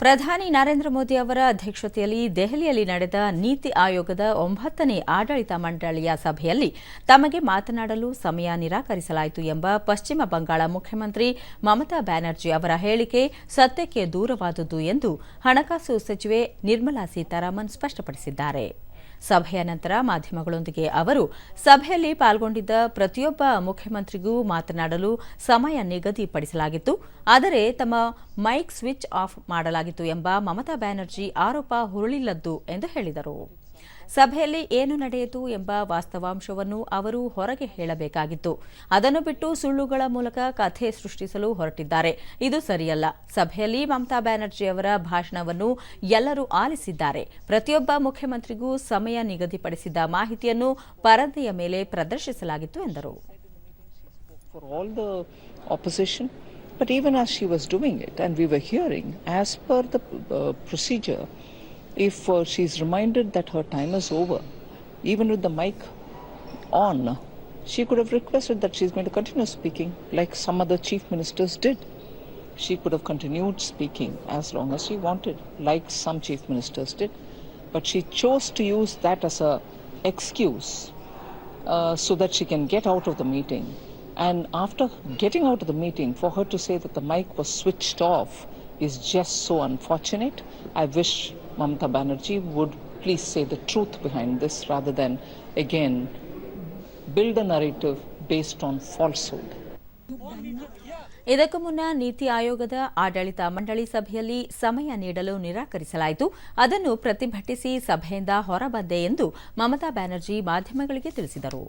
ಪ್ರಧಾನಿ ನರೇಂದ್ರ ಮೋದಿ ಅವರ ಅಧ್ಯಕ್ಷತೆಯಲ್ಲಿ ದೆಹಲಿಯಲ್ಲಿ ನಡೆದ ನೀತಿ ಆಯೋಗದ ಒಂಬತ್ತನೇ ಆಡಳಿತ ಮಂಡಳಿಯ ಸಭೆಯಲ್ಲಿ ತಮಗೆ ಮಾತನಾಡಲು ಸಮಯ ನಿರಾಕರಿಸಲಾಯಿತು ಎಂಬ ಪಶ್ಚಿಮ ಬಂಗಾಳ ಮುಖ್ಯಮಂತ್ರಿ ಮಮತಾ ಬ್ಯಾನರ್ಜಿ ಅವರ ಹೇಳಿಕೆ ಸತ್ಯಕ್ಕೆ ದೂರವಾದುದು ಎಂದು ಹಣಕಾಸು ಸಚಿವೆ ನಿರ್ಮಲಾ ಸೀತಾರಾಮನ್ ಸ್ಪಷ್ಟಪಡಿಸಿದ್ದಾರೆ. ಸಭೆಯ ನಂತರ ಮಾಧ್ಯಮಗಳೊಂದಿಗೆ ಅವರು ಸಭೆಯಲ್ಲಿ ಪಾಲ್ಗೊಂಡಿದ್ದ ಪ್ರತಿಯೊಬ್ಬ ಮುಖ್ಯಮಂತ್ರಿಗೂ ಮಾತನಾಡಲು ಸಮಯ ನಿಗದಿಪಡಿಸಲಾಗಿತ್ತು. ಆದರೆ ತಮ್ಮ ಮೈಕ್ ಸ್ವಿಚ್ ಆಫ್ ಮಾಡಲಾಗಿತ್ತು ಎಂಬ ಮಮತಾ ಬ್ಯಾನರ್ಜಿ ಆರೋಪ ಹುರುಳಿಲ್ಲದ್ದು ಎಂದು ಹೇಳಿದರು. ಸಭೆಯಲ್ಲಿ ಏನು ನಡೆಯಿತು ಎಂಬ ವಾಸ್ತವಾಂಶವನ್ನು ಅವರು ಹೊರಗೆ ಹೇಳಬೇಕಾಗಿತ್ತು. ಅದನ್ನು ಬಿಟ್ಟು ಸುಳ್ಳುಗಳ ಮೂಲಕ ಕಥೆ ಸೃಷ್ಟಿಸಲು ಹೊರಟಿದ್ದಾರೆ. ಇದು ಸರಿಯಲ್ಲ. ಸಭೆಯಲ್ಲಿ ಮಮತಾ ಬ್ಯಾನರ್ಜಿ ಅವರ ಭಾಷಣವನ್ನು ಎಲ್ಲರೂ ಆಲಿಸಿದ್ದಾರೆ. ಪ್ರತಿಯೊಬ್ಬ ಮುಖ್ಯಮಂತ್ರಿಗೂ ಸಮಯ ನಿಗದಿಪಡಿಸಿದ್ದ ಮಾಹಿತಿಯನ್ನು ಪರದೆಯ ಮೇಲೆ ಪ್ರದರ್ಶಿಸಲಾಗಿತ್ತು ಎಂದರು. But even as she was doing it, and we were hearing, as uh, if uh, she's reminded that her time is over, even with the mic on, she could have requested that she's going to continue speaking like some other chief ministers did. She could have continued speaking as long as she wanted, like some chief ministers did. But she chose to use that as a excuse uh, so that she can get out of the meeting. And after getting out of the meeting, for her to say that the mic was switched off is just so unfortunate. I wish Mamata Banerjee would please say the truth behind this rather than again build a narrative based on falsehood. ಇದಕ್ಕೂ ಮುನ್ನ ನೀತಿ ಆಯೋಗದ ಆಡಳಿತ ಮಂಡಳಿ ಸಭೆಯಲ್ಲಿ ಸಮಯ ನೀಡಲು ನಿರಾಕರಿಸಲಾಯಿತು ಅದನ್ನು ಪ್ರತಿಭಟಿಸಿ ಸಭೆಯಿಂದ ಹೊರಬಂದೆ ಎಂದು ಮಮತಾ ಬ್ಯಾನರ್ಜಿ ಮಾಧ್ಯಮಗಳಿಗೆ ತಿಳಿಸಿದರು